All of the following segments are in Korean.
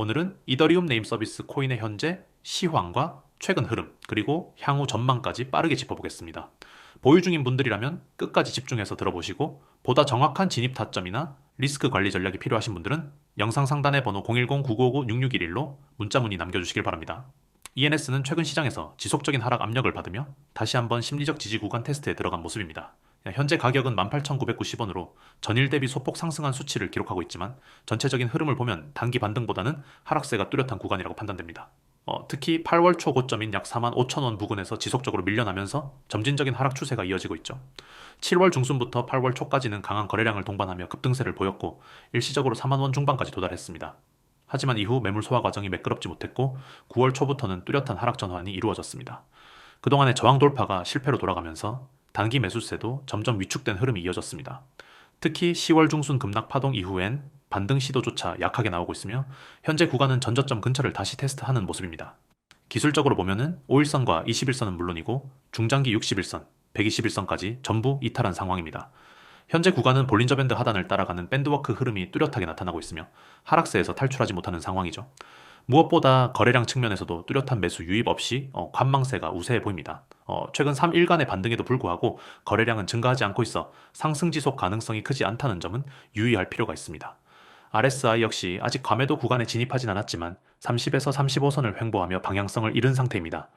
오늘은 이더리움 네임 서비스 코인의 현재 시황과 최근 흐름, 그리고 향후 전망까지 빠르게 짚어보겠습니다. 보유 중인 분들이라면 끝까지 집중해서 들어보시고 보다 정확한 진입 타점이나 리스크 관리 전략이 필요하신 분들은 영상 상단의 번호 010-959-6611로 문자 문의 남겨주시길 바랍니다. ENS는 최근 시장에서 지속적인 하락 압력을 받으며 다시 한번 심리적 지지 구간 테스트에 들어간 모습입니다. 현재 가격은 18,990원으로 전일 대비 소폭 상승한 수치를 기록하고 있지만 전체적인 흐름을 보면 단기 반등보다는 하락세가 뚜렷한 구간이라고 판단됩니다. 어, 특히 8월 초 고점인 약 4만 5천 원 부근에서 지속적으로 밀려나면서 점진적인 하락 추세가 이어지고 있죠. 7월 중순부터 8월 초까지는 강한 거래량을 동반하며 급등세를 보였고 일시적으로 4만 원 중반까지 도달했습니다. 하지만 이후 매물 소화 과정이 매끄럽지 못했고 9월 초부터는 뚜렷한 하락 전환이 이루어졌습니다. 그동안의 저항 돌파가 실패로 돌아가면서 단기 매수세도 점점 위축된 흐름이 이어졌습니다. 특히 10월 중순 급락 파동 이후엔 반등 시도조차 약하게 나오고 있으며 현재 구간은 전저점 근처를 다시 테스트하는 모습입니다. 기술적으로 보면은 5일선과 21선은 물론이고 중장기 61선, 121선까지 전부 이탈한 상황입니다. 현재 구간은 볼린저 밴드 하단을 따라가는 밴드워크 흐름이 뚜렷하게 나타나고 있으며 하락세에서 탈출하지 못하는 상황이죠. 무엇보다 거래량 측면에서도 뚜렷한 매수 유입 없이 어, 관망세가 우세해 보입니다. 어, 최근 3일간의 반등에도 불구하고 거래량은 증가하지 않고 있어 상승 지속 가능성이 크지 않다는 점은 유의할 필요가 있습니다. RSI 역시 아직 과매도 구간에 진입하진 않았지만 30에서 35선을 횡보하며 방향성을 잃은 상태입니다.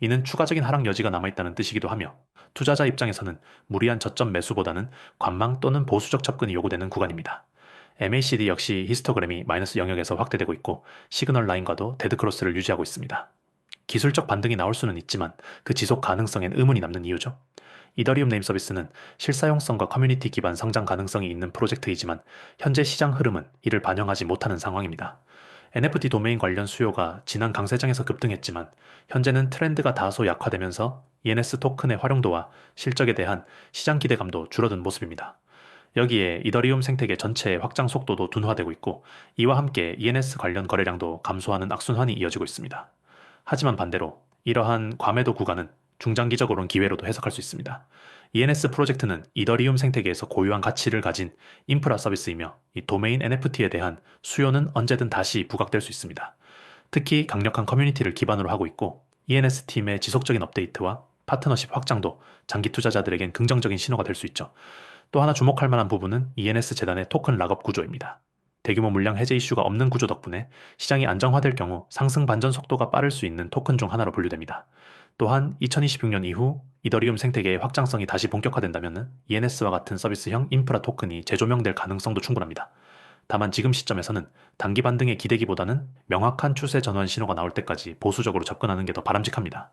이는 추가적인 하락 여지가 남아있다는 뜻이기도 하며 투자자 입장에서는 무리한 저점 매수보다는 관망 또는 보수적 접근이 요구되는 구간입니다. MACD 역시 히스토그램이 마이너스 영역에서 확대되고 있고 시그널 라인과도 데드크로스를 유지하고 있습니다. 기술적 반등이 나올 수는 있지만 그 지속 가능성엔 의문이 남는 이유죠. 이더리움 네임 서비스는 실사용성과 커뮤니티 기반 성장 가능성이 있는 프로젝트이지만 현재 시장 흐름은 이를 반영하지 못하는 상황입니다. NFT 도메인 관련 수요가 지난 강세장에서 급등했지만 현재는 트렌드가 다소 약화되면서 ENS 토큰의 활용도와 실적에 대한 시장 기대감도 줄어든 모습입니다. 여기에 이더리움 생태계 전체의 확장 속도도 둔화되고 있고 이와 함께 ENS 관련 거래량도 감소하는 악순환이 이어지고 있습니다. 하지만 반대로 이러한 과매도 구간은 중장기적으로는 기회로도 해석할 수 있습니다. ENS 프로젝트는 이더리움 생태계에서 고유한 가치를 가진 인프라 서비스이며 이 도메인 NFT에 대한 수요는 언제든 다시 부각될 수 있습니다. 특히 강력한 커뮤니티를 기반으로 하고 있고 ENS 팀의 지속적인 업데이트와 파트너십 확장도 장기 투자자들에겐 긍정적인 신호가 될 수 있죠. 또 하나 주목할 만한 부분은 ENS 재단의 토큰 락업 구조입니다. 대규모 물량 해제 이슈가 없는 구조 덕분에 시장이 안정화될 경우 상승 반전 속도가 빠를 수 있는 토큰 중 하나로 분류됩니다. 또한 2026년 이후 이더리움 생태계의 확장성이 다시 본격화된다면 ENS와 같은 서비스형 인프라 토큰이 재조명될 가능성도 충분합니다. 다만 지금 시점에서는 단기 반등의 기대기보다는 명확한 추세 전환 신호가 나올 때까지 보수적으로 접근하는 게 더 바람직합니다.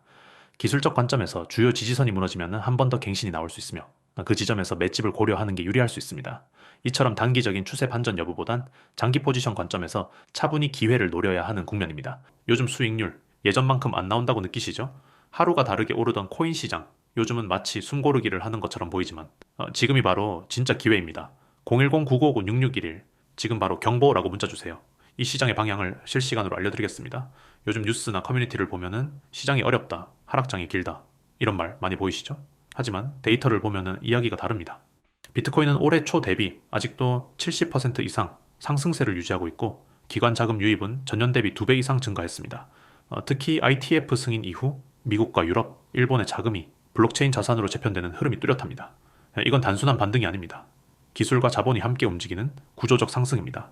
기술적 관점에서 주요 지지선이 무너지면 한 번 더 갱신이 나올 수 있으며 그 지점에서 맷집을 고려하는 게 유리할 수 있습니다. 이처럼 단기적인 추세 반전 여부보단 장기 포지션 관점에서 차분히 기회를 노려야 하는 국면입니다. 요즘 수익률 예전만큼 안 나온다고 느끼시죠? 하루가 다르게 오르던 코인 시장 요즘은 마치 숨고르기를 하는 것처럼 보이지만 어, 지금이 바로 진짜 기회입니다. 010-9959-6611 지금 바로 경보라고 문자 주세요. 이 시장의 방향을 실시간으로 알려드리겠습니다. 요즘 뉴스나 커뮤니티를 보면은 시장이 어렵다, 하락장이 길다 이런 말 많이 보이시죠? 하지만 데이터를 보면은 이야기가 다릅니다. 비트코인은 올해 초 대비 아직도 70% 이상 상승세를 유지하고 있고 기관 자금 유입은 전년 대비 2배 이상 증가했습니다. 어, 특히 ITF 승인 이후 미국과 유럽, 일본의 자금이 블록체인 자산으로 재편되는 흐름이 뚜렷합니다. 이건 단순한 반등이 아닙니다. 기술과 자본이 함께 움직이는 구조적 상승입니다.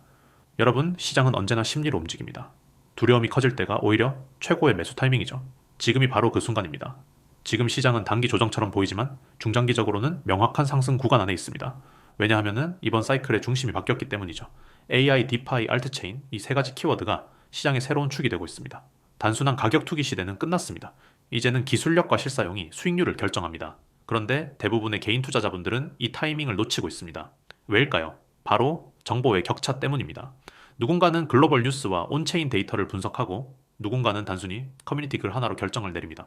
여러분, 시장은 언제나 심리로 움직입니다. 두려움이 커질 때가 오히려 최고의 매수 타이밍이죠. 지금이 바로 그 순간입니다. 지금 시장은 단기 조정처럼 보이지만 중장기적으로는 명확한 상승 구간 안에 있습니다. 왜냐하면 이번 사이클의 중심이 바뀌었기 때문이죠. AI, 디파이, 알트체인 이 세 가지 키워드가 시장의 새로운 축이 되고 있습니다. 단순한 가격 투기 시대는 끝났습니다. 이제는 기술력과 실사용이 수익률을 결정합니다. 그런데 대부분의 개인 투자자분들은 이 타이밍을 놓치고 있습니다. 왜일까요? 바로 정보의 격차 때문입니다. 누군가는 글로벌 뉴스와 온체인 데이터를 분석하고 누군가는 단순히 커뮤니티 글 하나로 결정을 내립니다.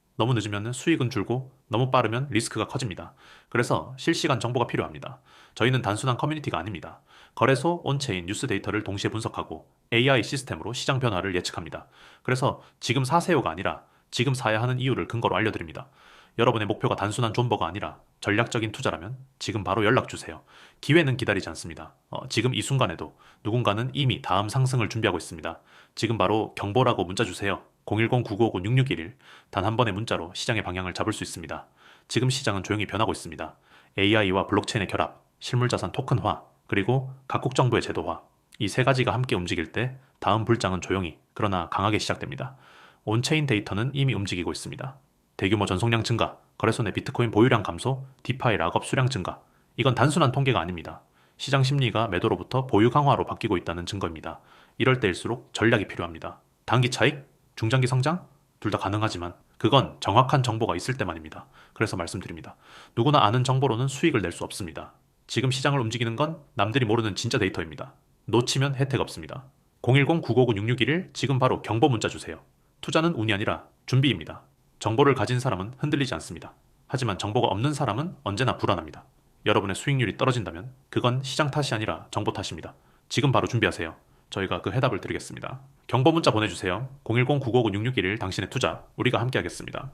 너무 늦으면 수익은 줄고 너무 빠르면 리스크가 커집니다. 그래서 실시간 정보가 필요합니다. 저희는 단순한 커뮤니티가 아닙니다. 거래소, 온체인, 뉴스 데이터를 동시에 분석하고 AI 시스템으로 시장 변화를 예측합니다. 그래서 지금 사세요가 아니라 지금 사야 하는 이유를 근거로 알려드립니다. 여러분의 목표가 단순한 존버가 아니라 전략적인 투자라면 지금 바로 연락 주세요. 기회는 기다리지 않습니다. 어, 지금 이 순간에도 누군가는 이미 다음 상승을 준비하고 있습니다. 지금 바로 경보라고 문자 주세요. 010-9959-6611. 단 한 번의 문자로 시장의 방향을 잡을 수 있습니다. 지금 시장은 조용히 변하고 있습니다. AI와 블록체인의 결합, 실물자산 토큰화, 그리고 각국 정부의 제도화. 이 세 가지가 함께 움직일 때 다음 불장은 조용히 그러나 강하게 시작됩니다. 온체인 데이터는 이미 움직이고 있습니다. 대규모 전송량 증가, 거래소 내 비트코인 보유량 감소, 디파이 락업 수량 증가. 이건 단순한 통계가 아닙니다. 시장 심리가 매도로부터 보유 강화로 바뀌고 있다는 증거입니다. 이럴 때일수록 전략이 필요합니다. 단기 차익, 중장기 성장? 둘 다 가능하지만 그건 정확한 정보가 있을 때만입니다. 그래서 말씀드립니다. 누구나 아는 정보로는 수익을 낼 수 없습니다. 지금 시장을 움직이는 건 남들이 모르는 진짜 데이터입니다. 놓치면 혜택 없습니다. 010-959-6611 지금 바로 경보 문자 주세요. 투자는 운이 아니라 준비입니다. 정보를 가진 사람은 흔들리지 않습니다. 하지만 정보가 없는 사람은 언제나 불안합니다. 여러분의 수익률이 떨어진다면 그건 시장 탓이 아니라 정보 탓입니다. 지금 바로 준비하세요. 저희가 그 해답을 드리겠습니다. 경보 문자 보내주세요. 010-959-6611 당신의 투자 우리가 함께 하겠습니다.